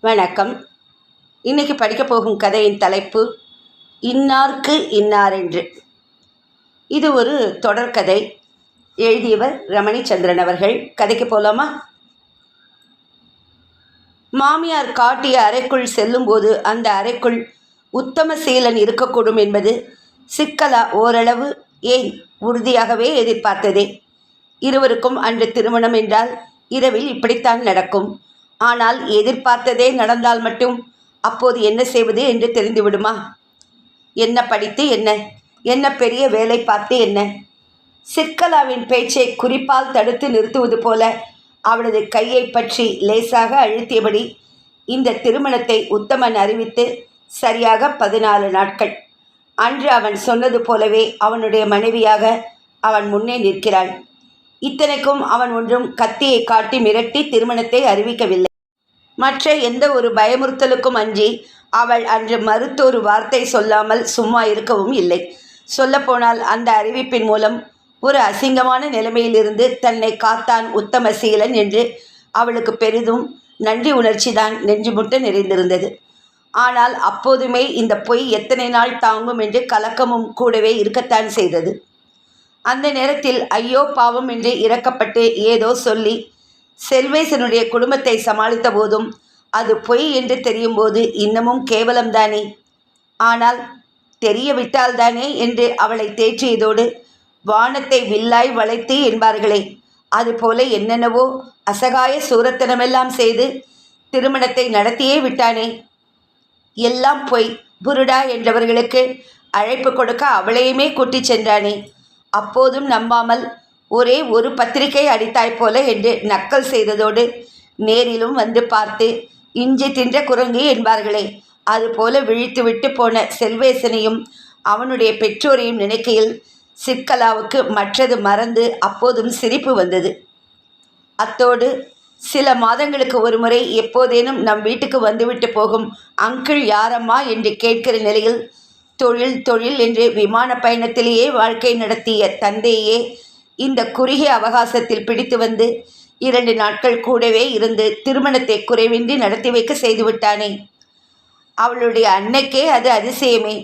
வணக்கம். இன்னைக்கு படிக்க போகும் கதையின் தலைப்பு இன்னார்க்கு இன்னாரென்று இது ஒரு தொடர்கதை எழுதியவர் ரமணிச்சந்திரன் அவர்கள். கதைக்கு போலாமா? மாமியார் காட்டிய அறைக்குள் செல்லும்போது அந்த அறைக்குள் உத்தமசீலன் இருக்கக்கூடும் என்பது சிக்கலா ஓரளவு ஏன் உறுதியாகவே எதிர்பார்த்ததே. இருவருக்கும் அன்று திருமணம் என்றால் இரவில் இப்படித்தான் நடக்கும். ஆனால் எதிர்பார்த்ததே நடந்தால் மட்டும் அப்போது என்ன செய்வது என்று தெரிந்துவிடுமா? என்ன படித்து என்ன? என்ன பெரிய வேலை பார்த்து என்ன? சிற்கலாவின் பேச்சை குறிப்பால் தடுத்து நிறுத்துவது போல அவளது கையை பற்றி லேசாக அழுத்தியபடி இந்த திருமணத்தை உத்தமன் அறிவித்து சரியாக பதினாலு நாட்கள். அன்று அவன் சொன்னது போலவே அவனுடைய மனைவியாக அவன் முன்னே நிற்கிறாள். இத்தனைக்கும் அவன் ஒன்றும் கத்தியை காட்டி மிரட்டி திருமணத்தை அறிவிக்கவில்லை. மற்ற எந்த ஒரு பயமுறுத்தலுக்கும் அஞ்சி அவள் அன்று மறுத்தொரு வார்த்தை சொல்லாமல் சும்மா இருக்கவும் இல்லை. சொல்லப்போனால் அந்த அறிவிப்பின் மூலம் ஒரு அசிங்கமான நிலைமையிலிருந்து தன்னை காத்தான் உத்தமசீலன் என்று அவளுக்கு பெரிதும் நன்றி உணர்ச்சிதான் நெஞ்சு முட்ட நிறைந்திருந்தது. ஆனால் அப்போதுமே இந்த பொய் எத்தனை நாள் தாங்கும் என்று கலக்கமும் கூடவே இருக்கத்தான் செய்தது. அந்த நேரத்தில் ஐயோ பாவம் என்று இறக்கப்பட்டு ஏதோ சொல்லி செல்வேசனுடைய குடும்பத்தை சமாளித்த போதும் அது பொய் என்று தெரியும் போது இன்னமும் கேவலம்தானே? ஆனால் தெரியவிட்டால்தானே என்று அவளை தேற்றியதோடு வானத்தை வில்லாய் வளைத்து என்பார்களே அதுபோல என்னென்னவோ அசகாய சூரத்தனமெல்லாம் செய்து திருமணத்தை நடத்தியே விட்டானே? எல்லாம் பொய் புருடா என்றவர்களுக்கு அழைப்பு கொடுக்க அவளையுமே கூட்டிச் சென்றானே. அப்போதும் நம்பாமல் ஒரே ஒரு பத்திரிகை அடித்தாய் போல என்று நக்கல் செய்ததோடு நேரிலும் வந்து பார்த்து இஞ்சி தின்ற குரங்கு என்பார்களே அதுபோல விழித்துவிட்டு போன செல்வேசனையும் அவனுடைய பெற்றோரையும் நினைக்கையில் சிற்கலாவுக்கு மற்றது மறந்து அப்போதும் சிரிப்பு வந்தது. அத்தோடு சில மாதங்களுக்கு ஒரு முறை எப்போதேனும் நம் வீட்டுக்கு வந்துவிட்டு போகும் அங்கிள் யாரம்மா? என்று கேட்கிற நிலையில் தொழில் தொழில் என்று விமான பயணத்திலேயே வாழ்க்கை நடத்திய தந்தையே இந்த குறுகிய அவகாசத்தில் பிடித்து வந்து இரண்டு நாட்கள் கூடவே இருந்து திருமணத்தை குறைவின்றி நடத்தி வைக்க செய்துவிட்டானே அவளுடைய அன்னைக்கே அது அதிசயமே.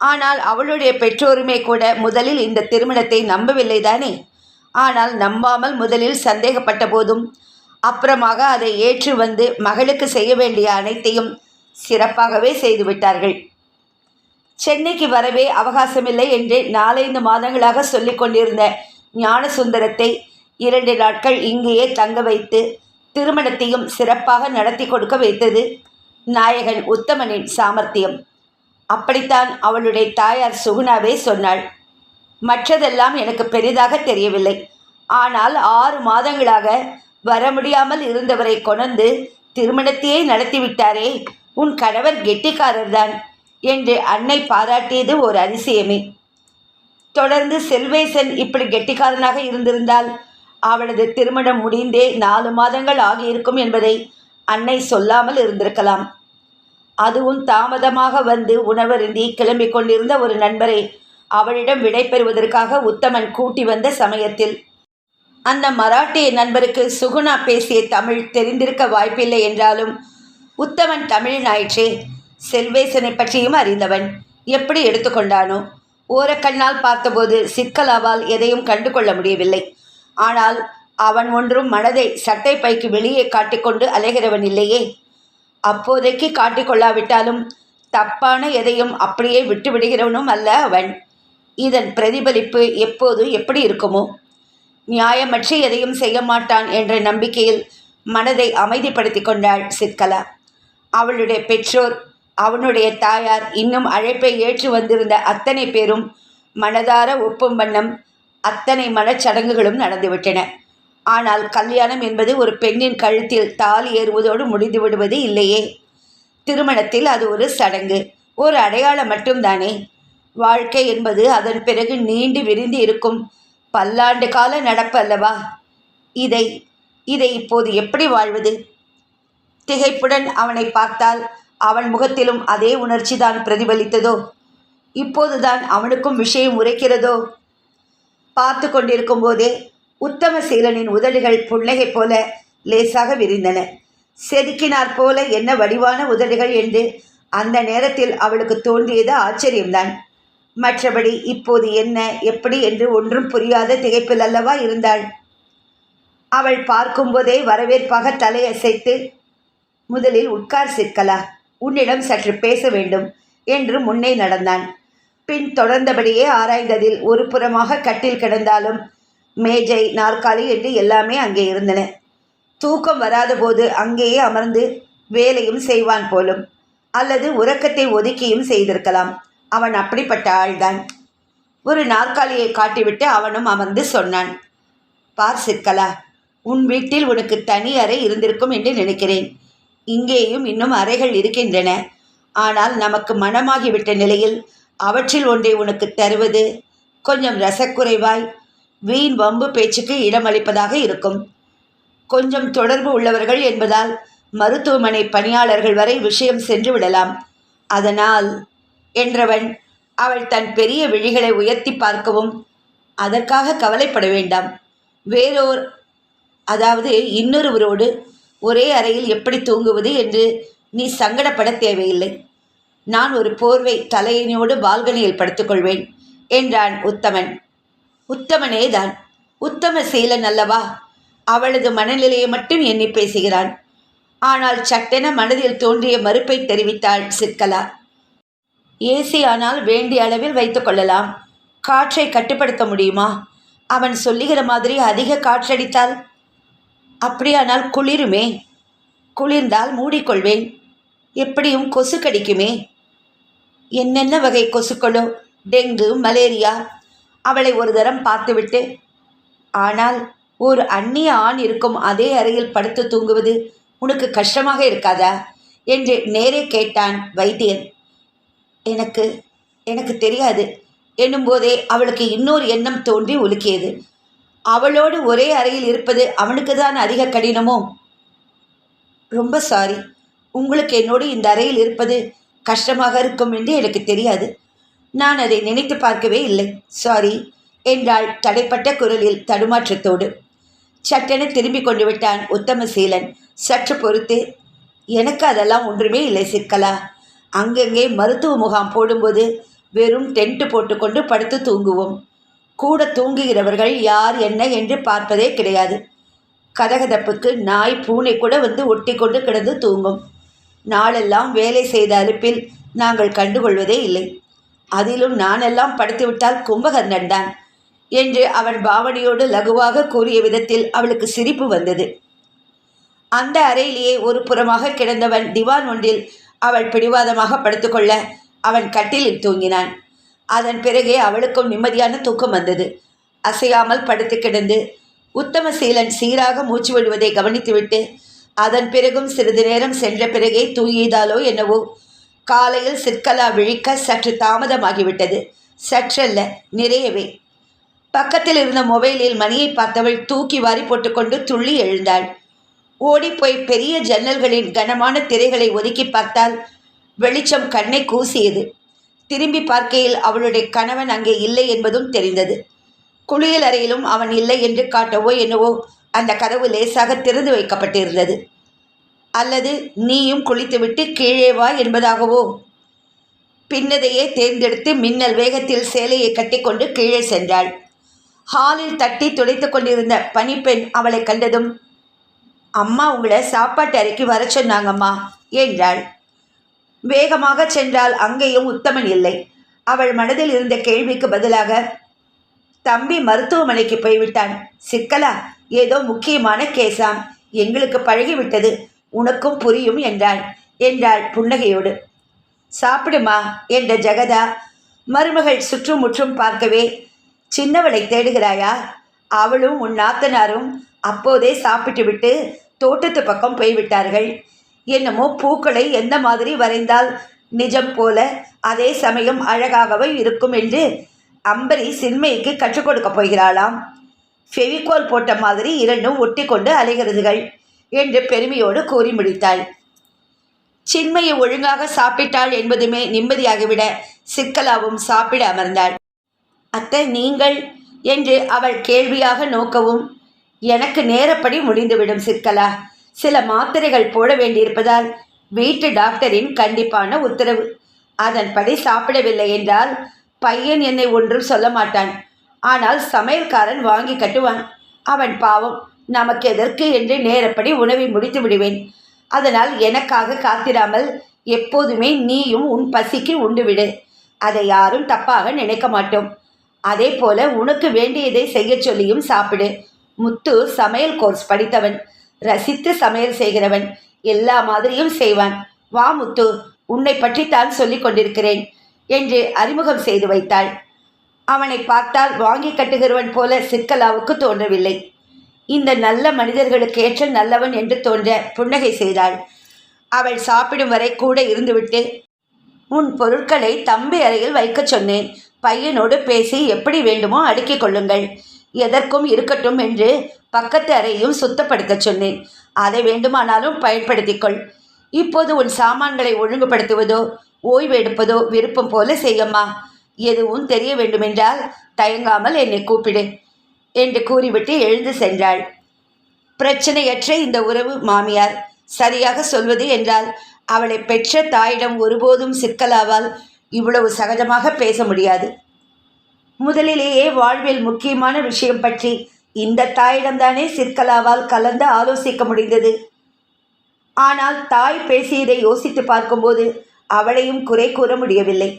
ஆனால் அவளுடைய பெற்றோருமே கூட முதலில் இந்த திருமணத்தை நம்பவில்லை தானே. ஆனால் நம்பாமல் முதலில் சந்தேகப்பட்ட போதும் அப்புறமாக அதை ஏற்று வந்து மகளுக்கு செய்ய வேண்டிய அனைத்தையும் சிறப்பாகவே செய்துவிட்டார்கள் சென்னைக்கு வரவே அவகாசமில்லை என்று நாலைந்து மாதங்களாக சொல்லிக் கொண்டிருந்த ஞானசுந்தரத்தை இரண்டு நாட்கள் இங்கேயே தங்க வைத்து திருமணத்தையும் சிறப்பாக நடத்தி கொடுக்க வைத்தது நாயகன் உத்தமனின் சாமர்த்தியம். அப்படித்தான் அவளுடைய தாயார் சுகுணாவே சொன்னாள். மற்றதெல்லாம் எனக்கு பெரிதாக தெரியவில்லை. ஆனால் ஆறு மாதங்களாக வர முடியாமல் இருந்தவரை கொணர்ந்து திருமணத்தையே நடத்திவிட்டாரே உன் கணவர் கெட்டிக்காரர்தான் என்று அன்னை பாராட்டியது ஒரு அதிசயமே. தொடர்ந்து செல்வேசன் இப்படி கெட்டிக்காரனாக இருந்திருந்தால் அவளது திருமணம் முடிந்தே நாலு மாதங்கள் ஆகியிருக்கும் என்பதை அன்னை சொல்லாமல் இருந்திருக்கலாம். அதுவும் தாமதமாக வந்து உணவருந்தி கிளம்பிக் கொண்டிருந்த ஒரு நண்பரை அவளிடம் விடை பெறுவதற்காக உத்தமன் கூட்டி வந்த சமயத்தில் அந்த மராட்டிய நண்பருக்கு சுகுணா பேசிய தமிழ் தெரிந்திருக்க வாய்ப்பில்லை என்றாலும் உத்தமன் தமிழ் ஞாயிற்றே செல்வேசனை பற்றியும் அறிந்தவன் எப்படி எடுத்துக்கொண்டானோ ஓரக்கண்ணால் பார்த்தபோது சிக்கலாவால் எதையும் கண்டு கொள்ள முடியவில்லை. ஆனால் அவன் ஒன்றும் மனதை சட்டை பைக்கு வெளியே காட்டிக்கொண்டு அலைகிறவன் இல்லையே. அப்போதைக்கு காட்டிக்கொள்ளாவிட்டாலும் தப்பான எதையும் அப்படியே விட்டு விடுகிறவனும் அல்ல அவன். இதன் பிரதிபலிப்பு எப்போது எப்படி இருக்குமோ? நியாயமற்ற எதையும் செய்ய மாட்டான் என்ற நம்பிக்கையில் மனதை அமைதிப்படுத்தி கொண்டாள் சிக்கலா. அவளுடைய பெற்றோர் அவனுடைய தாயார் இன்னும் அழைப்பை ஏற்று வந்திருந்த அத்தனை பேரும் மனதார ஒப்பும் வண்ணம் அத்தனை மனச்சடங்குகளும் நடந்துவிட்டன. ஆனால் கல்யாணம் என்பது ஒரு பெண்ணின் கழுத்தில் தாலி ஏறுவதோடு முடிந்து விடுவது இல்லையே. திருமணத்தில் அது ஒரு சடங்கு ஒரு அடையாளம் மட்டும்தானே. வாழ்க்கை என்பது அதன் பிறகு நீண்டு விரிந்து இருக்கும் பல்லாண்டு கால நடப்பு அல்லவா இதை இதை இப்போது எப்படி வாழ்வது? திகைப்புடன் அவனை பார்த்தால் அவன் முகத்திலும் அதே உணர்ச்சி தான் பிரதிபலித்ததோ? இப்போதுதான் அவனுக்கும் விஷயம் உரைக்கிறதோ? பார்த்து கொண்டிருக்கும் போதே உத்தமசீலனின் உதடுகள் புன்னகை போல லேசாக விரிந்தன. செதுக்கினாற் போல என்ன வடிவான உதடுகள் என்று அந்த நேரத்தில் அவளுக்கு தோன்றியது ஆச்சரியம்தான். மற்றபடி இப்போது என்ன எப்படி என்று ஒன்றும் புரியாத திகைப்பில் அல்லவா இருந்தாள்? அவள் பார்க்கும்போதே வரவேற்பாக தலையசைத்து முதலில் உட்கார் சிற்கலா. உன்னிடம் சற்று பேச வேண்டும் என்று முன்னே நடந்தான். பின் தொடர்ந்தபடியே ஆராய்ந்ததில் ஒரு புறமாக கட்டில் கிடந்தாலும் மேஜை நாற்காலி என்று எல்லாமே அங்கே இருந்தன. தூக்கம் வராத போது அங்கேயே அமர்ந்து வேலையும் செய்வான் போலும் அல்லது உறக்கத்தை ஒதுக்கியும் செய்திருக்கலாம். அவன் அப்படிப்பட்ட ஆள்தான். ஒரு நாற்காலியை காட்டிவிட்டு அவனும் அமர்ந்து சொன்னான் பார் சிற்கலா உன் வீட்டில் உனக்கு தனி அறை இருந்திருக்கும் என்று நினைக்கிறேன். இங்கேயும் இன்னும் அறைகள் இருக்கின்றன. ஆனால் நமக்கு மனமாகிவிட்ட நிலையில் அவற்றில் ஒன்றை உனக்கு தருவது கொஞ்சம் ரசக்குறைவாய் வீண் வம்பு பேச்சுக்கு இடமளிப்பதாக இருக்கும். கொஞ்சம் தொடர்பு உள்ளவர்கள் என்பதால் மருத்துவமனை பணியாளர்கள் வரை விஷயம் சென்று விடலாம். அதனால் என்றவன் அவள் தன் பெரிய விழிகளை உயர்த்தி பார்க்கவும் அதற்காக கவலைப்பட வேண்டாம். வேறோர் அதாவது இன்னொருவரோடு ஒரே அறையில் எப்படி தூங்குவது என்று நீ சங்கடப்பட தேவையில்லை. நான் ஒரு போர்வை தலையணியோடு பால்கனியில் படுத்துக்கொள்வேன் என்றான் உத்தமன். உத்தமனே தான் உத்தம சீலன் அல்லவா? அவளது மனநிலையை மட்டும் எண்ணி பேசுகிறான். ஆனால் சட்டென மனதில் தோன்றிய மறுப்பை தெரிவித்தாள் சிற்கலா. ஏசி ஆனால் வேண்டிய அளவில் வைத்துக்கொள்ளலாம் காற்றை கட்டுப்படுத்த முடியுமா? அவன் சொல்லுகிற மாதிரி அதிக காற்றடித்தால் அப்படியானால் குளிருமே. குளிர்ந்தால் மூடிக்கொள்வேன். எப்படியும் கொசு கடிக்குமே. என்னென்ன வகை கொசுக்களோ? Dengue malaria. அவளை ஒரு தரம் பார்த்துவிட்டு ஆனால் ஒரு அந்நிய ஆண் இருக்கும் அதே அறையில் படுத்து தூங்குவது உனக்கு கஷ்டமாக இருக்காதா? என்று நேரே கேட்டான் வைத்தியன். எனக்கு எனக்கு தெரியாது என்னும்போதே அவளுக்கு இன்னொரு எண்ணம் தோன்றி உலுக்கியது. அவளோடு ஒரே அறையில் இருப்பது அவனுக்கு தான் அதிக கடினமோ? ரொம்ப சாரி உங்களுக்கு என்னோடு இந்த அறையில் இருப்பது கஷ்டமாக இருக்கும் என்று எனக்கு தெரியாது. நான் அதை நினைத்து பார்க்கவே இல்லை. சாரி என்றாள் தடைப்பட்ட குரலில் தடுமாற்றத்தோடு. சட்டென திரும்பி கொண்டு விட்டான் உத்தமசீலன் சற்று பொறுத்து எனக்கு அதெல்லாம் ஒன்றுமே இல்லை சிக்கலா? அங்கங்கே மருத்துவ முகாம் போடும்போது வெறும் டென்ட் போட்டுக்கொண்டு படுத்து தூங்குவோம். கூட தூங்குகிறவர்கள் யார் என்ன என்று பார்ப்பதே கிடையாது. கதகதப்புக்கு நாய் பூனை கூட வந்து ஒட்டி கொண்டு கிடந்து தூங்கும். நாளெல்லாம் வேலை செய்த அலுப்பில் நாங்கள் கண்டுகொள்வதே இல்லை. அதிலும் நானெல்லாம் படுத்துவிட்டால் கும்பகர்ணன் தான் என்று அவன் பாவனையோடு லகுவாக கூறிய விதத்தில் அவளுக்கு சிரிப்பு வந்தது. அந்த அறையிலேயே ஒரு புறமாக கிடந்தவன் திவான் ஒன்றில் அவள் பிடிவாதமாக படுத்துக்கொள்ள அவன் கட்டிலில் தூங்கினான். அதன் பிறகே அவளுக்கும் நிம்மதியான தூக்கம் வந்தது. அசையாமல் படுத்து கிடந்து உத்தமசீலன் சீராக மூச்சு விடுவதை கவனித்துவிட்டு அதன் பிறகும் சிறிது நேரம் சென்ற பிறகே தூங்கியதாலோ என்னவோ காலையில் சிற்கலா விழிக்க சற்று தாமதமாகிவிட்டது. சற்றல்ல நிறையவே. பக்கத்தில் இருந்த மொபைலில் மணியை பார்த்தவள் தூக்கி வாரி போட்டுக்கொண்டு துள்ளி எழுந்தாள். ஓடிப்போய் பெரிய ஜன்னல்களின் கனமான திரைகளை ஒதுக்கி பார்த்தால் வெளிச்சம் கண்ணை கூசியது. திரும்பி பார்க்கையில் அவளுடைய கணவன் அங்கே இல்லை என்பதும் தெரிந்தது. குளியல் அறையிலும் அவன் இல்லை என்று காட்டவோ என்னவோ அந்த கதவு லேசாக திறந்து வைக்கப்பட்டிருந்தது. அல்லது நீயும் குளித்துவிட்டு கீழே வா என்பதாகவோ? பின்னதையே தேர்ந்தெடுத்து மின்னல் வேகத்தில் சேலையை கட்டிக்கொண்டு கீழே சென்றாள். ஹாலில் தட்டி துடைத்து கொண்டிருந்த பணிப்பெண் அவளை கண்டதும் அம்மா உங்களை சாப்பாட்டு அறைக்கு வர சொன்னாங்கம்மா என்றாள். வேகமாக சென்றால் அங்கேயும் உத்தமன் இல்லை. அவள் மனதில் இருந்த கேள்விக்கு பதிலாக தம்பி மருத்துவமனைக்கு போய்விட்டான். சிக்கலா? ஏதோ முக்கியமான கேசாம் எங்களுக்கு பழகிவிட்டது. உனக்கும் புரியும் என்றாள். என்றாள் புன்னகையோடு. சாப்பிடுமா? என்ற ஜெகதா மருமகள் சுற்றுமுற்றும் பார்க்கவே சின்னவளை தேடுகிறாயா? அவளும் உன் நாத்தனாரும் அப்போதே சாப்பிட்டு விட்டு தோட்டத்து பக்கம் போய்விட்டார்கள். என்னமோ பூக்களை எந்த மாதிரி வரைந்தால் நிஜம் போல அதே சமயம் அழகாகவே இருக்கும் என்று அம்பரி சின்மைக்கு கற்றுக் கொடுக்க போகிறாளாம். ஃபெவிகோல் போட்ட மாதிரி இரண்டும் ஒட்டி கொண்டு அலைகிறதுகள் என்று பெருமையோடு கூறி முடித்தாள். சின்மையை ஒழுங்காக சாப்பிட்டாள் என்பதுமே நிம்மதியாகிவிட சிக்கலாவும் சாப்பிட அமர்ந்தாள். அத்தை நீங்கள் என்று அவள் கேள்வியாக நோக்கவும் எனக்கு நேரப்படி முடிந்துவிடும் சிக்கலா? சில மாத்திரைகள் போட வேண்டியிருப்பதால் வீட்டு டாக்டரின் கண்டிப்பான உத்தரவு. அதன்படி சாப்பிடவில்லை என்றால் பையன் என்னை ஒன்றும் சொல்ல மாட்டான். ஆனால் சமையல்காரன் வாங்கி கட்டுவான். அவன் பாவம் நமக்கு எதற்கு என்று நேரப்படி உணவை முடித்து விடுவேன். அதனால் எனக்காக காத்திராமல் எப்போதுமே நீயும் உன் பசிக்கு உண்டு விடு. அதை யாரும் தப்பாக நினைக்க மாட்டோம். அதே போல உனக்கு வேண்டியதை செய்யச் சொல்லியும் சாப்பிடு. முத்து சமையல் கோர்ஸ் படித்தவன். ரசித்து சமையல் செய்கிறவன் எல்லா மாதிரியும் செய்வான். வா முத்து உன்னை பற்றித்தான் சொல்லிக் கொண்டிருக்கிறேன் என்று அறிமுகம் செய்து வைத்தாள். அவனை பார்த்தால் வாங்கி கட்டுகிறவன் போல சிற்கலாவுக்கு தோன்றவில்லை. இந்த நல்ல மனிதர்களுக்கு ஏற்ற நல்லவன் என்று தோன்ற புன்னகை செய்தாள். அவள் சாப்பிடும் வரை கூட இருந்துவிட்டு உன் பொருட்களை தம்பி அறையில் வைக்கச் சொன்னேன். பையனோடு பேசி எப்படி வேண்டுமோ அடுக்கிக் கொள்ளுங்கள். எதற்கும் இருக்கட்டும் என்று பக்கத்து அறையும் சுத்தப்படுத்தச் சொன்னேன். அதை வேண்டுமானாலும் பயன்படுத்திக்கொள். இப்போது உன் சாமான்களை ஒழுங்குபடுத்துவதோ ஓய்வு எடுப்பதோ விருப்பம் போல செய்யம்மா. எதுவும் தெரிய வேண்டுமென்றால் தயங்காமல் என்னை கூப்பிடு என்று கூறிவிட்டு எழுந்து சென்றாள். பிரச்சனையற்ற இந்த உறவு மாமியார் சரியாக சொல்வது என்றால் அவளை பெற்ற தாயிடம் ஒருபோதும் சிக்கலாவால் இவ்வளவு சகஜமாக பேச முடியாது. முதலிலேயே வாழ்வில் முக்கியமான விஷயம் பற்றி இந்த தாயிடம்தானே சிற்கலாவால் கலந்து ஆலோசிக்க முடிந்தது. ஆனால் தாய் பேசியதை யோசித்து பார்க்கும்போது அவளையும் குறை கூற முடியவில்லை.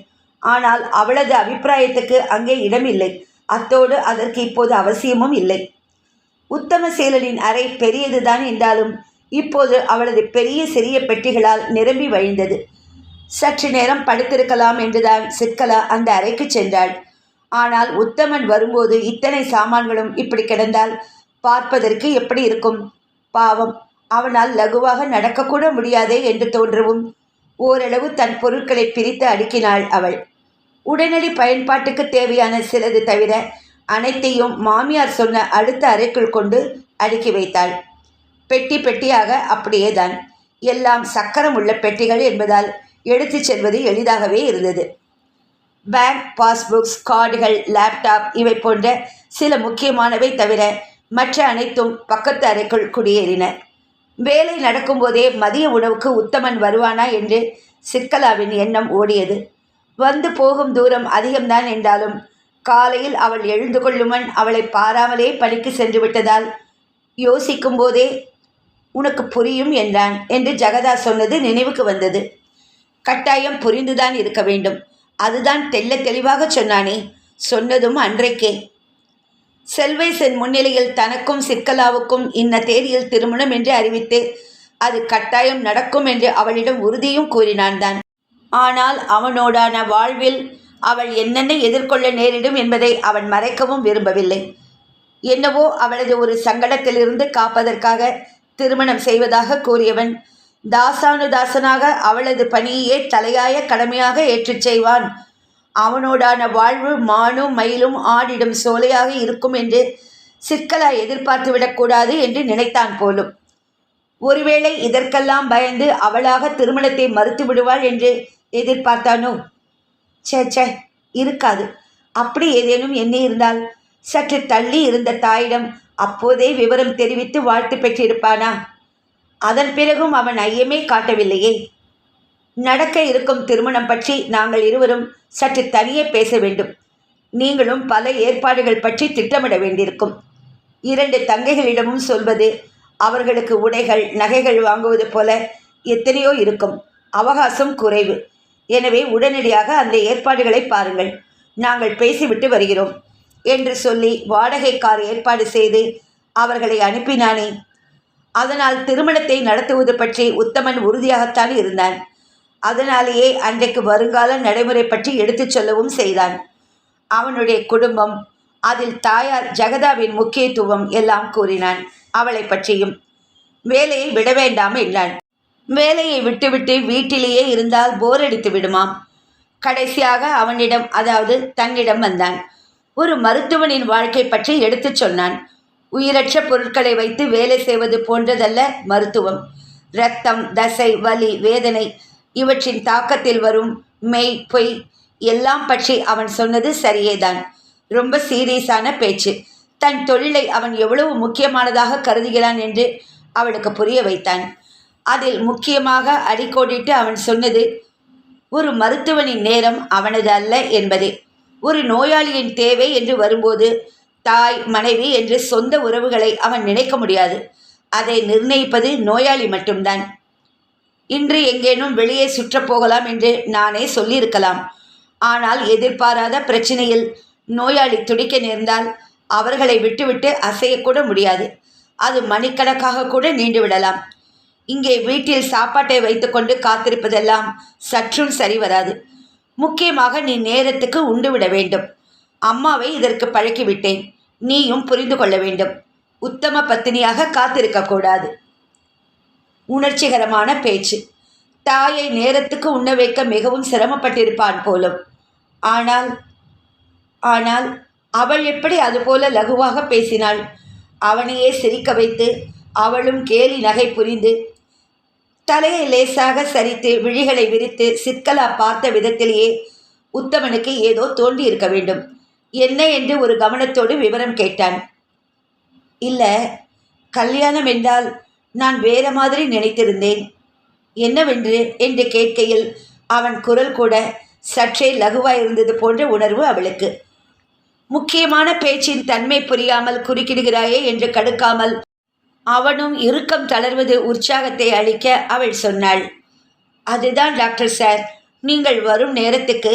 ஆனால் அவளது அபிப்பிராயத்துக்கு அங்கே இடமில்லை. அத்தோடு அதற்கு இப்போது அவசியமும் இல்லை. உத்தமசீலனின் அறை பெரியதுதான் என்றாலும் இப்போது அவளது பெரிய சிறிய பெட்டிகளால் நிரம்பி வழிந்தது. சற்று நேரம் படுத்திருக்கலாம் என்றுதான் சிற்கலா அந்த அறைக்கு சென்றாள். ஆனால் உத்தமன் வரும்போது இத்தனை சாமான்களும் இப்படி கிடந்தால் பார்ப்பதற்கு எப்படி இருக்கும்? பாவம் அவனால் லகுவாக நடக்கக்கூட முடியாதே என்று தோன்றவும் ஓரளவு தன் பொருட்களை பிரித்து அடுக்கினாள் அவள். உடனடி பயன்பாட்டுக்கு தேவையான சிலது தவிர அனைத்தையும் மாமியார் சொன்ன அடுத்த அறைக்குள் கொண்டு அடுக்கி வைத்தாள். பெட்டி பெட்டியாக அப்படியே தான் எல்லாம் சக்கரம் உள்ள பெட்டிகள் என்பதால் எடுத்துச் செல்வது எளிதாகவே இருந்தது. பேங்க் பாஸ்புக்ஸ் கார்டுகள் லேப்டாப் இவை போன்ற சில முக்கியமானவை தவிர மற்ற அனைத்தும் பக்கத்து அறைக்குள் குடியேறின. வேலை நடக்கும்போதே மதிய உணவுக்கு உத்தமன் வருவானா என்று சிக்கலாவின் எண்ணம் ஓடியது. வந்து போகும் தூரம் அதிகம்தான் என்றாலும் காலையில் அவள் எழுந்து கொள்ளுமன் அவளை பாராமலே பணிக்கு சென்று விட்டதால் யோசிக்கும் போதே உனக்கு புரியும் என்றான் என்று ஜெகதா சொன்னது நினைவுக்கு வந்தது. கட்டாயம் புரிந்துதான் இருக்க வேண்டும். அதுதான் தெல்ல தெளிவாக சொன்னானே. சொன்னதும் அன்றைக்கே. செல்வேசன் முன்னிலையில் தனக்கும் சிக்கலாவுக்கும் இன்ன தேதியில் திருமணம் என்று அறிவித்து அது கட்டாயம் நடக்கும் என்று அவளிடம் உறுதியும் கூறினான் தான் ஆனால் அவனோடான வாழ்வில் அவள் என்னென்ன எதிர்கொள்ள நேரிடும் என்பதை அவன் மறைக்கவும் விரும்பவில்லை. என்னவோ அவளது ஒரு சங்கடத்திலிருந்து காப்பதற்காக திருமணம் செய்வதாக கூறியவன் தாசானுதாசனாக அவளது பணியே தலையாய கடமையாக ஏற்றுச் செய்வான். அவனோடான வாழ்வு மானும் மயிலும் ஆடிடும் சோலையாக இருக்கும் என்று சிற்கலா எதிர்பார்த்து விடக்கூடாது என்று நினைத்தான் போலும். ஒருவேளை இதற்கெல்லாம் பயந்து அவளாக திருமணத்தை மறுத்து விடுவாள் என்று எதிர்பார்த்தானோ? ச்சே ச்சே இருக்காது. அப்படி ஏதேனும் எண்ணி இருந்தால் சற்று தள்ளி இருந்த தாயிடம் அப்போதே விவரம் தெரிவித்து வாழ்த்து பெற்றிருப்பானா? அதன் பிறகும் அவன் ஐயமே காட்டவில்லையே. நடக்க இருக்கும் திருமணம் பற்றி நாங்கள் இருவரும் சற்று தனியே பேச வேண்டும். நீங்களும் பல ஏற்பாடுகள் பற்றி திட்டமிட வேண்டியிருக்கும். இரண்டு தங்கைகளிடமும் சொல்வது அவர்களுக்கு உடைகள் நகைகள் வாங்குவது போல எத்தனையோ இருக்கும். அவகாசம் குறைவு. எனவே உடனடியாக அந்த ஏற்பாடுகளை பாருங்கள். நாங்கள் பேசிவிட்டு வருகிறோம். என்று சொல்லி வாடகை கார் ஏற்பாடு செய்து அவர்களை அனுப்பினானே. அதனால் திருமணத்தை நடத்துவது பற்றி உத்தமன் உறுதியாகத்தான் இருந்தான். அதனாலேயே அன்றைக்கு வருங்கால நடைமுறை பற்றி எடுத்துச் சொல்லவும் செய்தான். அவனுடைய குடும்பம் அதில் தாயார் ஜெகதாவின் முக்கியத்துவம் எல்லாம் கூறினான். அவளை பற்றியும் வேலையை விட வேண்டாம் என்றான். வேலையை விட்டுவிட்டு வீட்டிலேயே இருந்தால் போர் அடித்து விடுமாம். கடைசியாக அவனிடம் அதாவது தன்னிடம் வந்தான். ஒரு மருத்துவனின் வாழ்க்கை பற்றி எடுத்துச் சொன்னான். உயிரற்ற பொருட்களை வைத்து வேலை செய்வது போன்றதல்ல மருத்துவம். இரத்தம் தசை வலி வேதனை இவற்றின் தாக்கத்தில் வரும் மெய் பொய் எல்லாம் பற்றி அவன் சொன்னது சரியேதான். ரொம்ப சீரியஸான பேச்சு. தன் தொழிலை அவன் எவ்வளவு முக்கியமானதாக கருதுகிறான் என்று அவளுக்கு புரிய வைத்தான். அதில் முக்கியமாக அடிக்கோடிட்டு அவன் சொன்னது ஒரு மருத்துவனின் நேரம் அவனது அல்ல என்பதே. ஒரு நோயாளியின் தேவை என்று வரும்போது தாய் மனைவி என்று சொந்த உறவுகளை அவன் நினைக்க முடியாது. அதை நிர்ணயிப்பது நோயாளி மட்டும்தான். இன்று எங்கேனும் வெளியே சுற்றப் போகலாம் என்று நானே சொல்லியிருக்கலாம். ஆனால் எதிர்பாராத பிரச்சனையில் நோயாளி துடிக்க நேர்ந்தால் அவர்களை விட்டுவிட்டு அசையக்கூட முடியாது. அது மணிக்கணக்காக கூட நீண்டு விடலாம் இங்கே வீட்டில் சாப்பாட்டை வைத்துக்கொண்டு காத்திருப்பதெல்லாம் சற்றும் சரி வராது முக்கியமாக நீ நேரத்துக்கு உண்டு விட வேண்டும். அம்மாவை இதற்கு பழக்கிவிட்டேன். நீயும் புரிந்து கொள்ள வேண்டும். உத்தம பத்தினியாக காத்திருக்கக்கூடாது. உணர்ச்சிகரமான பேச்சு. தாயை நேரத்துக்கு உண்ண வைக்க மிகவும் சிரமப்பட்டிருப்பான் போலும். ஆனால் ஆனால் அவள் எப்படி அதுபோல லகுவாக பேசினாள்? அவனையே சிரிக்க வைத்து அவளும் கேலி நகை புரிந்து தலையை லேசாக சரித்து விழிகளை விரித்து சிற்கலா பார்த்த விதத்திலேயே உத்தமனுக்கு ஏதோ தோண்டி இருக்க வேண்டும். என்ன என்று ஒரு கவனத்தோடு விவரம் கேட்டான். இல்லை கல்யாணம் என்றால் நான் வேற மாதிரி நினைத்திருந்தேன். என்னவென்று என்று கேட்கையில் அவன் குரல் கூட சற்றே லகுவாயிருந்தது போன்ற உணர்வு அவளுக்கு. முக்கியமான பேச்சின் தன்மை புரியாமல் குறுக்கிடுகிறாயே என்று கடுக்காமல் அவனும் இறுக்கம் தளர்வது உற்சாகத்தை அளிக்க அவள் சொன்னாள். அதுதான் டாக்டர் சார் நீங்கள் வரும் நேரத்துக்கு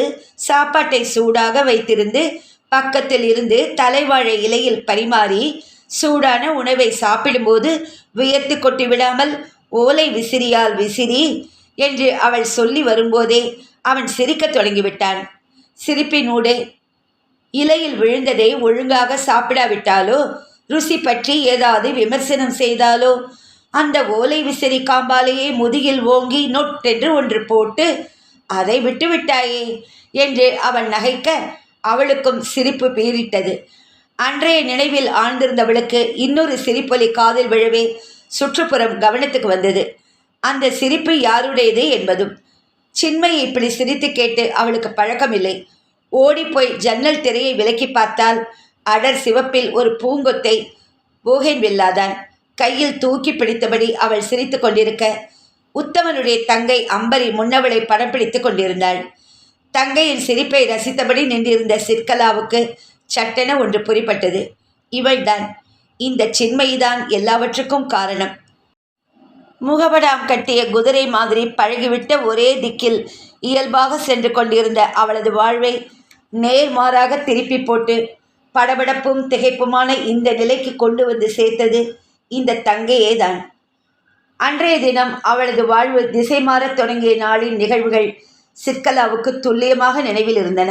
சாப்பாட்டை சூடாக வைத்திருந்து பக்கத்தில் இருந்து தலைவாழை இலையில் பரிமாறி சூடான உணவை சாப்பிடும்போது வியர்த்து கொட்டி விடாமல் ஓலை விசிறியால் விசிறி என்று அவள் சொல்லி வரும்போதே அவன் சிரிக்கத் தொடங்கிவிட்டான். சிரிப்பினூடே இலையில் விழுந்ததை ஒழுங்காக சாப்பிடாவிட்டாலோ? ருசி பற்றி ஏதாவது விமர்சனம் செய்தாலோ? அந்த ஓலை விசிறி காம்பாலேயே முதுகில் ஓங்கி நொட்டென்று ஒன்று போட்டு அதை விட்டு விட்டாயே என்று அவன் நகைக்க அவளுக்கும் சிரிப்பு பேரிட்டது அன்றைய நினைவில் ஆழ்ந்திருந்தவளுக்கு இன்னொரு சிரிப்பொலி காதில் விழவே சுற்றுப்புறம் கவனத்துக்கு வந்தது. அந்த சிரிப்பு யாருடையது என்பதும் சின்மையை இப்படி சிரித்து கேட்டு அவளுக்கு பழக்கமில்லை. ஓடிப்போய் ஜன்னல் திரையை விலக்கி பார்த்தால் அடர் சிவப்பில் ஒரு பூங்கொத்தை போகேன் வில்லாதான் கையில் தூக்கி பிடித்தபடி அவள் சிரித்து கொண்டிருக்க உத்தமனுடைய தங்கை அம்பரி முன்னவளை படம் பிடித்து கொண்டிருந்தாள். தங்கையின் சிரிப்பை ரசித்தபடி நின்றிருந்த சிற்கலாவுக்கு சட்டென ஒன்று புரிப்பட்டது இவள்தான். இந்த சின்மைதான் எல்லாவற்றுக்கும் காரணம். முகபடாம் கட்டிய குதிரை மாதிரி பழகிவிட்ட ஒரே திக்கில் இயல்பாக சென்று கொண்டிருந்த அவளது வாழ்வை நேர்மாறாக திருப்பி போட்டு படபடப்பும் திகைப்புமான இந்த நிலைக்கு கொண்டு வந்து சேர்த்தது இந்த தங்கையே தான் அன்றைய தினம் அவளது வாழ்வு திசை மாறத் தொடங்கிய நாளின் நிகழ்வுகள் சிற்கலாவுக்கு துல்லியமாக நினைவில் இருந்தன.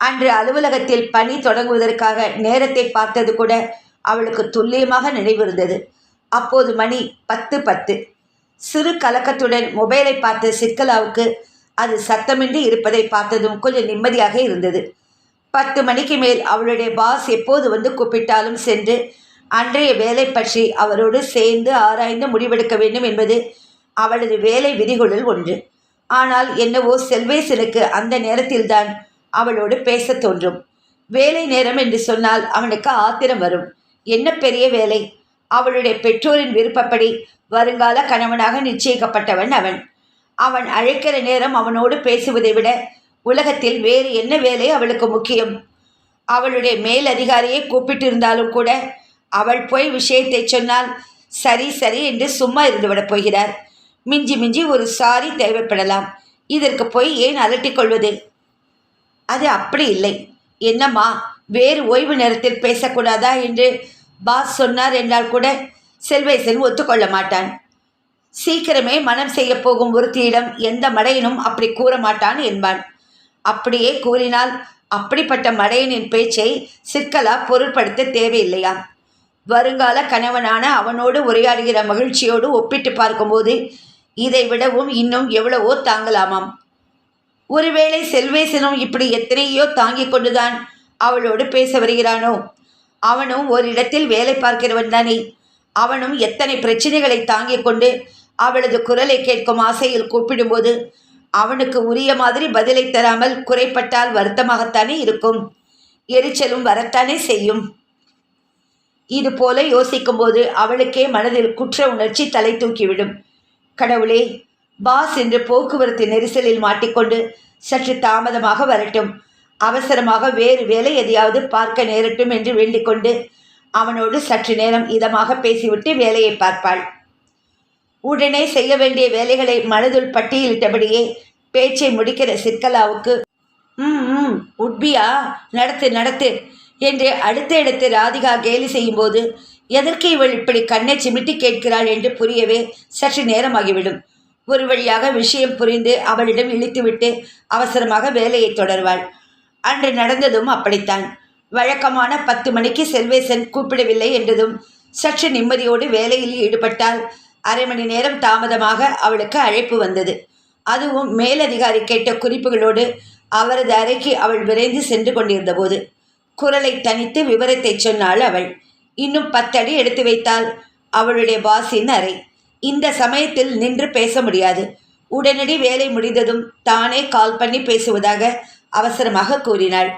அன்று அலுவலகத்தில் பணி தொடங்குவதற்காக நேரத்தை பார்த்தது கூட அவளுக்கு துல்லியமாக நினைவிருந்தது. அப்போது மணி பத்து பத்து. சிறு கலக்கத்துடன் மொபைலை பார்த்த சிக்கலாவுக்கு அது சத்தமின்றி இருப்பதை பார்த்ததும் கொஞ்சம் நிம்மதியாக இருந்தது. பத்து மணிக்கு மேல் அவளுடைய பாஸ் எப்போது வந்து கூப்பிட்டாலும் சென்று அன்றைய வேலை பற்றி அவரோடு சேர்ந்து ஆராய்ந்து முடிவெடுக்க வேண்டும் என்பது அவளது வேலை விதிகளுள் ஒன்று. ஆனால் என்னவோ செல்வேசனுக்கு அந்த நேரத்தில்தான் அவளோடு பேசத் தோன்றும். வேலை நேரம் என்று சொன்னால் அவனுக்கு ஆத்திரம் வரும். என்ன பெரிய வேலை? அவளுடைய பெற்றோரின் விருப்பப்படி வருங்கால கணவனாக நிச்சயிக்கப்பட்டவன் அவன். அவன் அழைக்கிற நேரம் அவனோடு பேசுவதை விட உலகத்தில் வேறு என்ன வேலை அவளுக்கு முக்கியம்? அவளுடைய மேல் அதிகாரியை கூப்பிட்டிருந்தாலும் கூட அவள் போய் விஷயத்தை சொன்னால் சரி சரி என்று சும்மா இருந்துவிடப் போகிறார். மிஞ்சி மிஞ்சி ஒரு சாரி தேவைப்படலாம். இதற்கு போய் ஏன் அலட்டிக் கொள்வது? அது அப்படி இல்லை. என்னம்மா வேறு ஓய்வு நேரத்தில் பேசக்கூடாதா என்று பாஸ் சொன்னார் என்றால் கூட செல்வேசன் ஒத்துக்கொள்ள மாட்டான். சீக்கிரமே மனம் செய்ய போகும் ஒருத்தியிடம் எந்த மடையனும் அப்படி கூற மாட்டான் என்பான். அப்படியே கூறினால் அப்படிப்பட்ட மடையனின் பேச்சை சிக்கலா பொருட்படுத்த தேவையில்லையா வருங்கால கணவனான அவனோடு உரையாடுகிற மகிழ்ச்சியோடு ஒப்பிட்டு பார்க்கும்போது இதை விடவும் இன்னும் எவ்வளவோ தாங்கலாமாம். ஒருவேளை செல்வேசனும் இப்படி எத்தனையோ தாங்கிக் கொண்டுதான் அவளோடு பேச வருகிறானோ? அவனும் ஒரு இடத்தில் வேலை பார்க்கிறவன் தானே. அவனும் எத்தனை பிரச்சனைகளை தாங்கிக் கொண்டு அவளது குரலை கேட்கும் ஆசையில் கூப்பிடும்போது அவனுக்கு உரிய மாதிரி பதிலை தராமல் குறைப்பட்டால் வருத்தமாகத்தானே இருக்கும். எரிச்சலும் வரத்தானே செய்யும். இது போல யோசிக்கும்போது அவளுக்கே மனதில் குற்ற உணர்ச்சி தலை தூக்கிவிடும். கடவுளே பாஸ் என்று போக்குவரத்து நெரிசலில் மாட்டிக்கொண்டு சற்று தாமதமாக வரட்டும். அவசரமாக வேறு வேலை எதையாவது பார்க்க நேரட்டும் என்று வேண்டிக்கொண்டு அவனோடு சற்று நேரம் இதமாக பேசிவிட்டு வேலையை பார்ப்பாள். உடனே செய்ய வேண்டிய வேலைகளை மனதுள் பட்டியலிட்டபடியே பேச்சை முடிக்கிற சிற்கலாவுக்கு ம் ம் உட்பியா நடத்து நடத்து என்று அடுத்த இடத்து ராதிகா கேலி செய்யும்போது எதற்கு இவள் இப்படி கண்ணை சிமிட்டி கேட்கிறாள் என்று புரியவே சற்று நேரமாகிவிடும். ஒரு வழியாக விஷயம் புரிந்து அவளிடம் இழித்துவிட்டு அவசரமாக வேலையை தொடர்வாள். அன்று நடந்ததும் அப்படித்தான். வழக்கமான பத்து மணிக்கு செல்வேசன் கூப்பிடவில்லை என்றதும் சற்று நிம்மதியோடு வேலையில் ஈடுபட்டால் அரை மணி நேரம் தாமதமாக அவளுக்கு அழைப்பு வந்தது. அதுவும் மேலதிகாரி கேட்ட குறிப்புகளோடு அவரது அறைக்கு அவள் விரைந்து சென்று கொண்டிருந்தபோது. குரலை தனித்து விவரத்தை சொன்னாள் அவள். இன்னும் பத்தடி எடுத்து வைத்தால் அவளுடைய பாசின் அறை. இந்த சமயத்தில் நின்று பேச முடியாது. உடனடி வேலை முடிந்ததும் தானே கால் பண்ணி பேசுவதாக அவசரமாக கூறினாள்.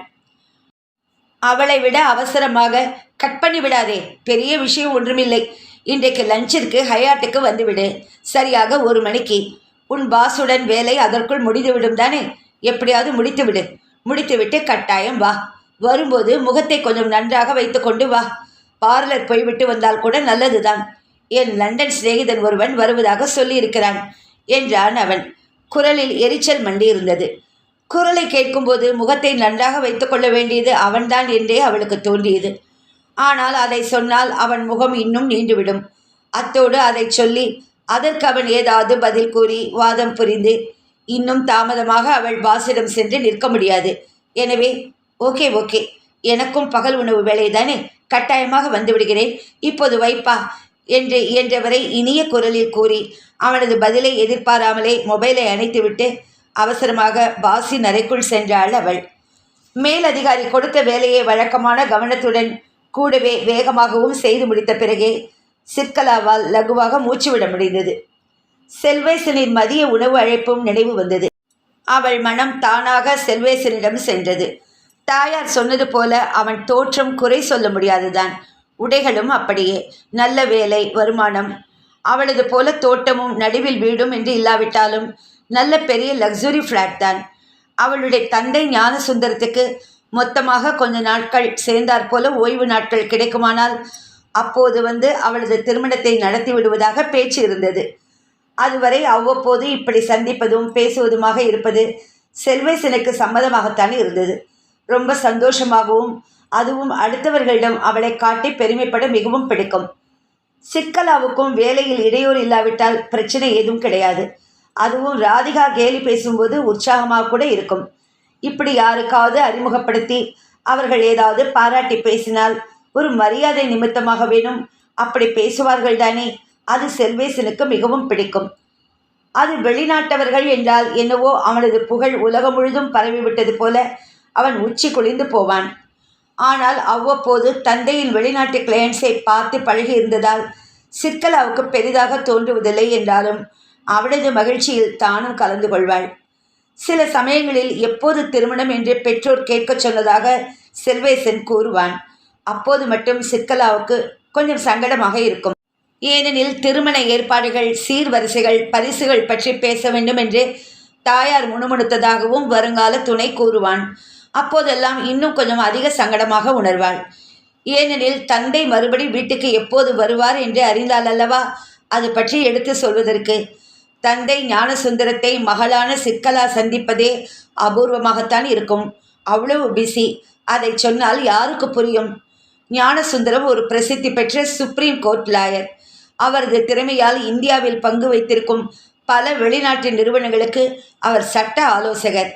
அவளை விட அவசரமாக கட் பண்ணி விடாதே பெரிய விஷயம் ஒன்றுமில்லை. இன்றைக்கு லஞ்சிற்கு ஹயாட்டுக்கு வந்துவிடு. சரியாக ஒரு மணிக்கு. உன் பாஸுடன் வேலை அதற்குள் முடிந்துவிடும் தானே? எப்படியாவது முடித்துவிடு. முடித்துவிட்டு கட்டாயம் வா. வரும்போது முகத்தை கொஞ்சம் நன்றாக வைத்துக்கொண்டு வா. பார்லர் போய்விட்டு வந்தால் கூட நல்லதுதான். என் லண்டன் சிநேகிதன் ஒருவன் வருவதாக சொல்லியிருக்கிறான் என்றான் அவன். குரலில் எரிச்சல் மண்டி இருந்தது குரலை கேட்கும்போது முகத்தை நன்றாக வைத்துக்கொள்ள வேண்டியது அவன்தான் என்றே அவளுக்கு தோன்றியது. ஆனால் அதை சொன்னால் அவன் முகம் இன்னும் நீண்டுவிடும். அத்தோடு அதை சொல்லி அதற்கு அவன் ஏதாவது பதில் கூறி வாதம் புரிந்து இன்னும் தாமதமாக அவள் பாசிடம் சென்று நிற்க முடியாது. எனவே ஓகே ஓகே. எனக்கும் பகல் உணவு வேலைதானே? கட்டாயமாக வந்துவிடுகிறேன். இப்போது வைப்பா என்று இயன்றவரை இனிய குரலில் கூறி அவனது பதிலை எதிர்பாராமலே மொபைலை அணைத்துவிட்டு அவசரமாக பாஸின் அறைக்குள் சென்றாள் அவள். மேலதிகாரி கொடுத்த வேலையை வழக்கமான கவனத்துடன் கூடவே வேகமாகவும் செய்து முடித்த பிறகே சிற்கலாவால் லகுவாக மூச்சுவிட முடிந்தது. செல்வேசனின் மதிய உணவு அழைப்பும் நினைவு வந்தது. அவள் மனம் தானாக செல்வேசனிடம் சென்றது. தாயார் சொன்னது போல அவன் தோற்றம் குறை சொல்ல முடியாதுதான். உடைகளும் அப்படியே. நல்ல வேலை வருமானம். அவளது போல தோட்டமும் நடுவில் வீடும் என்று இல்லாவிட்டாலும் நல்ல பெரிய லக்ஸுரி ஃப்ளாட் தான். அவளுடைய தந்தை ஞானசுந்தரத்துக்கு மொத்தமாக கொஞ்ச நாட்கள் சேர்ந்தாற் போல ஓய்வு நாட்கள் கிடைக்குமானால் அப்போது வந்து அவளது திருமணத்தை நடத்தி விடுவதாக பேச்சு இருந்தது. அதுவரை அவ்வப்போது இப்படி சந்திப்பதும் பேசுவதுமாக இருப்பது செல்வேசனுக்கு சம்மதமாகத்தான் இருந்தது. ரொம்ப சந்தோஷமாகவும் அதுவும் அடுத்தவர்களிடம் அவளை காட்டி பெருமைப்பட மிகவும் பிடிக்கும். சிக்கலாவுக்கும் வேலையில் இடையூறு இல்லாவிட்டால் பிரச்சனை ஏதும் கிடையாது. அதுவும் ராதிகா கேலி பேசும்போது உற்சாகமாக கூட இருக்கும். இப்படி யாருக்காவது அறிமுகப்படுத்தி அவர்கள் ஏதாவது பாராட்டி பேசினால் ஒரு மரியாதை நிமித்தமாக வேணும். அப்படி பேசுவார்கள் தானே? அது செல்வேசனுக்கு மிகவும் பிடிக்கும். அது வெளிநாட்டவர்கள் என்றால் என்னவோ அவனது புகழ் உலகம் முழுதும் பரவிவிட்டது போல அவன் உச்சி குளிந்து போவான். ஆனால் அவ்வப்போது தந்தையின் வெளிநாட்டு கிளையன்ஸை பார்த்து பழகி இருந்ததால் சிற்கலாவுக்கு பெரிதாக தோன்றுவதில்லை என்றாலும் அவளது மகிழ்ச்சியில் தானும் கலந்து கொள்வாள். சில சமயங்களில் எப்போது திருமணம் என்று பெற்றோர் கேட்கச் சொன்னதாக செல்வேசன் கூறுவான். அப்போது மட்டும் சிக்கலாவுக்கு கொஞ்சம் சங்கடமாக இருக்கும். ஏனெனில் திருமண ஏற்பாடுகள் சீர்வரிசைகள் பரிசுகள் பற்றி பேச வேண்டும் என்று தாயார் முணுமுணுத்ததாகவும் வருங்கால துணை கூறுவான். அப்போதெல்லாம் இன்னும் கொஞ்சம் அதிக சங்கடமாக உணர்வாள். ஏனெனில் தந்தை மறுபடி வீட்டுக்கு எப்போது வருவார் என்று அறிந்தால் அல்லவா? அது பற்றி எடுத்து சொல்வதற்கு தந்தை ஞானசுந்தரத்தை மகளான சிற்கலா சந்திப்பதே அபூர்வமாகத்தான் இருக்கும். அவ்வளவு பிஸி அதை சொன்னால் யாருக்கு புரியும்? ஞானசுந்தரம் ஒரு பிரசித்தி பெற்ற சுப்ரீம் கோர்ட் லாயர் அவரது திறமையால் இந்தியாவில் பங்கு வைத்திருக்கும் பல வெளிநாட்டு நிறுவனங்களுக்கு அவர் சட்ட ஆலோசகர்.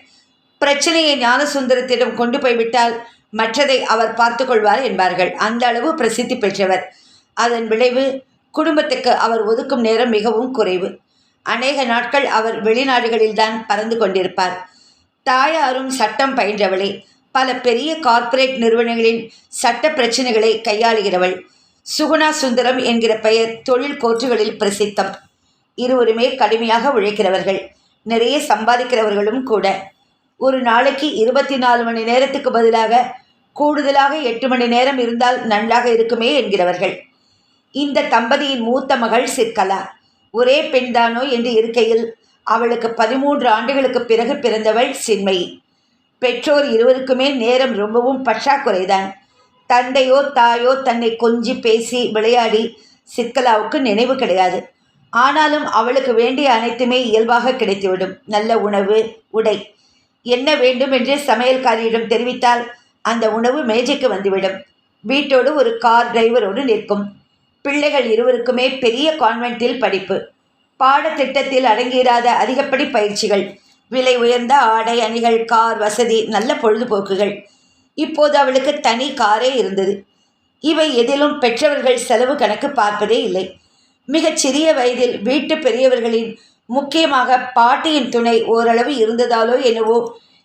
பிரச்சனையை ஞானசுந்தரத்திடம் கொண்டு போய்விட்டால் மற்றதை அவர் பார்த்து கொள்வார் என்பார்கள். அந்த அளவு பிரசித்தி பெற்றவர். அதன் விளைவு குடும்பத்துக்கு அவர் ஒதுக்கும் நேரம் மிகவும் குறைவு. அநேக நாட்கள் அவர் வெளிநாடுகளில்தான் பறந்து கொண்டிருப்பார். தாயாரும் சட்டம் பயின்றவளே பல பெரிய கார்ப்பரேட் நிறுவனங்களின் சட்ட பிரச்சனைகளை கையாளுகிறவள். சுகுணா சுந்தரம் என்கிற பெயர் தொழில் கோர்ட்டுகளில் பிரசித்தம். இருவருமே கடுமையாக உழைக்கிறவர்கள். நிறைய சம்பாதிக்கிறவர்களும் கூட. ஒரு நாளைக்கு இருபத்தி நாலு மணி நேரத்துக்கு பதிலாக கூடுதலாக எட்டு மணி நேரம் இருந்தால் நன்றாக இருக்குமே என்கிறவர்கள். இந்த தம்பதியின் மூத்த மகள் சிற்கலா. ஒரே பெண்தானோ என்று இருக்கையில் அவளுக்கு பதிமூன்று ஆண்டுகளுக்கு பிறகு பிறந்தவள் சின்மயி. பெற்றோர் இருவருக்குமே நேரம் ரொம்பவும் பற்றாக்குறைதான். தந்தையோ தாயோ தன்னை கொஞ்சி பேசி விளையாடி சிற்கலாவுக்கு நினைவு கிடையாது. ஆனாலும் அவளுக்கு வேண்டிய அனைத்துமே இயல்பாக கிடைத்துவிடும். நல்ல உணவு உடை என்ன வேண்டும் என்று சமையல்காரியிடம் தெரிவித்தால் அந்த உணவு மேஜைக்கு வந்துவிடும். வீட்டோடு ஒரு கார் டிரைவரோடு நிற்கும். பிள்ளைகள் இருவருக்குமே பெரிய கான்வென்ட்டில் படிப்பு. பாடத்திட்டத்தில் அடங்கியிராத அதிகப்படி பயிற்சிகள். விலை உயர்ந்த ஆடை அணிகள் கார் வசதி நல்ல பொழுதுபோக்குகள். இப்போது அவளுக்கு தனி காரே இருந்தது. இவை எதிலும் பெற்றவர்கள் செலவு கணக்கு பார்ப்பதே இல்லை. மிகச் சிறிய வயதில் வீட்டு பெரியவர்களின் முக்கியமாக பாட்டியின் துணை ஓரளவு இருந்ததாலோ என்னவோ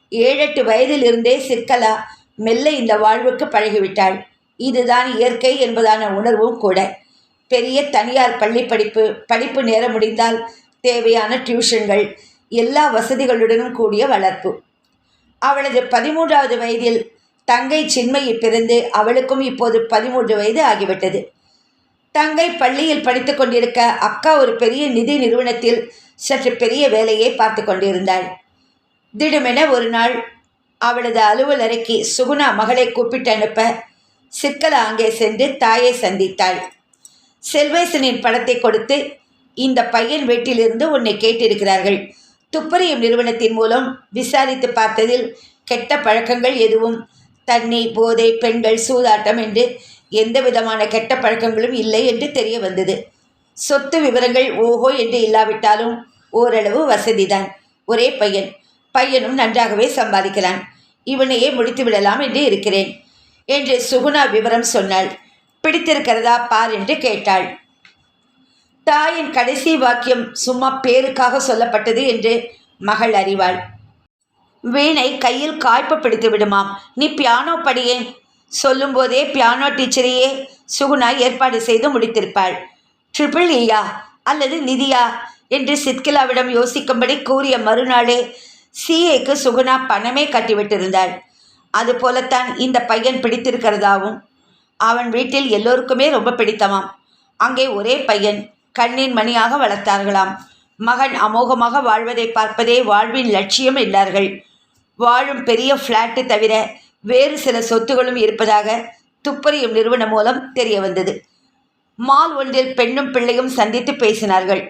ஏழெட்டு வயதிலிருந்தே சிற்கலா மெல்ல இந்த வாழ்வுக்கு பழகிவிட்டாள். இதுதான் இயற்கை என்பதான உணர்வும் கூட. பெரிய தனியார் பள்ளி படிப்பு படிப்பு நேரம் முடிந்தால் தேவையான டியூஷன்கள் எல்லா வசதிகளுடனும் கூடிய வளர்ப்பு. அவளது பதிமூன்றாவது வயதில் தங்கை சின்மயி பிறந்து அவளுக்கும் இப்போது பதிமூன்று வயது ஆகிவிட்டது. தங்கை பள்ளியில் படித்து கொண்டிருக்க அக்கா ஒரு பெரிய நிதி நிறுவனத்தில் சற்று பெரிய வேலையை பார்த்து கொண்டிருந்தாள். திடுமென ஒரு நாள் அவளது அலுவலறைக்கு சுகுணா மகளை கூப்பிட்டு அனுப்ப சிற்கலா அங்கே சென்று தாயை சந்தித்தாள். செல்வேசனின் படத்தை கொடுத்து இந்த பையன் வீட்டிலிருந்து உன்னை கேட்டிருக்கிறார்கள். துப்பறியும் நிறுவனத்தின் மூலம் விசாரித்து பார்த்ததில் கெட்ட பழக்கங்கள் எதுவும்? தண்ணி போதை பெண்கள் சூதாட்டம் என்று எந்த விதமான கெட்ட பழக்கங்களும் இல்லை என்று தெரிய வந்தது. சொத்து விவரங்கள் ஓஹோ என்று இல்லாவிட்டாலும் ஓரளவு வசதிதான். ஒரே பையன். பையனும் நன்றாகவே சம்பாதிக்கிறான் இவனையே முடித்து விடலாம் என்று இருக்கிறேன் என்று சுகுணா விவரம் சொன்னாள். பிடித்திருக்கிறதா பார் என்று கேட்டாள். தாயின் கடைசி வாக்கியம் சும்மா பேருக்காக சொல்லப்பட்டது என்று மகள் அறிவாள். வீணை கையில் காய்ப்பு பிடித்து விடுமாம். நீ பியானோ படியேன் சொல்லும்போதே பியானோ டீச்சரையே சுகுணா ஏற்பாடு செய்து முடித்திருப்பாள். ட்ரிபிள் ஈயா? அல்லது நிதியா? என்று சித்கிலாவிடம் யோசிக்கும்படி கூறிய மறுநாளே சிஏக்கு சுகுணா பணமே கட்டிவிட்டிருந்தாள். அதுபோலத்தான் இந்த பையன் பிடித்திருக்கிறதாவும் அவன் வீட்டில் எல்லோருக்குமே ரொம்ப பிடித்தமாம். அங்கே ஒரே பையன் கண்ணின் மணியாக வளர்த்தார்களாம். மகன் அமோகமாக வாழ்வதை பார்ப்பதே வாழ்வின் லட்சியம் என்றார்கள். வாழும் பெரிய ஃப்ளாட்டு தவிர வேறு சில சொத்துகளும் இருப்பதாக துப்பறியும் நிறுவனம் மூலம் தெரிய வந்தது. மால் ஒன்றில் பெண்ணும் பிள்ளையும் சந்தித்து பேசினார்கள்.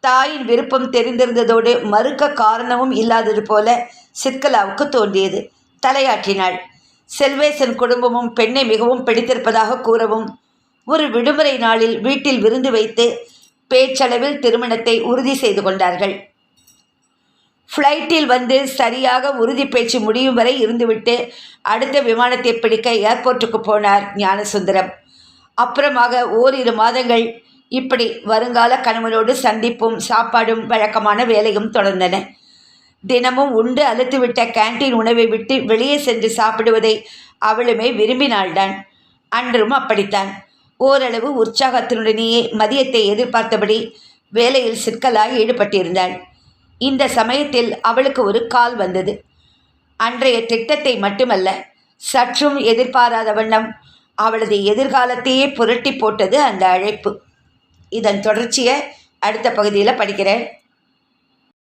தாயின் விருப்பம் தெரிந்திருந்ததோடு மறுக்க காரணமும் இல்லாதது போல சிற்கலாவுக்கு தோன்றியது. தலையாற்றினாள் செல்வேசன் குடும்பமும் பெண்ணை மிகவும் பிடித்திருப்பதாக கூறவும் ஒரு விடுமுறை நாளில் வீட்டில் விருந்து வைத்து பேச்சளவில் திருமணத்தை உறுதி செய்து கொண்டார்கள். ஃப்ளைட்டில் வந்து சரியாக உறுதி பேச்சு முடியும் வரை இருந்துவிட்டு அடுத்த விமானத்தை பிடிக்க ஏர்போர்ட்டுக்கு போனார் ஞானசுந்தரம். அப்புறமாக ஓரிரு மாதங்கள் இப்படி வருங்கால கணவனோடு சந்திப்பும் சாப்பாடும் வழக்கமான வேலையும் தொடர்ந்தன. தினமும் உண்டு அழுத்துவிட்ட கேண்டீன் உணவை விட்டு வெளியே சென்று சாப்பிடுவதை அவளுமே விரும்பினாள்தான். அன்றும் அப்படித்தான். ஓரளவு உற்சாகத்தினுடனேயே மதியத்தை எதிர்பார்த்தபடி வேலையில் சிக்கலாக ஈடுபட்டிருந்தாள். இந்த சமயத்தில் அவளுக்கு ஒரு கால் வந்தது. அன்றைய திட்டத்தை மட்டுமல்ல சற்றும் எதிர்பாராத வண்ணம் அவளது எதிர்காலத்தையே புரட்டி போட்டது அந்த அழைப்பு. இதன் தொடர்ச்சியை அடுத்த பகுதியில் படிக்கிறேன்.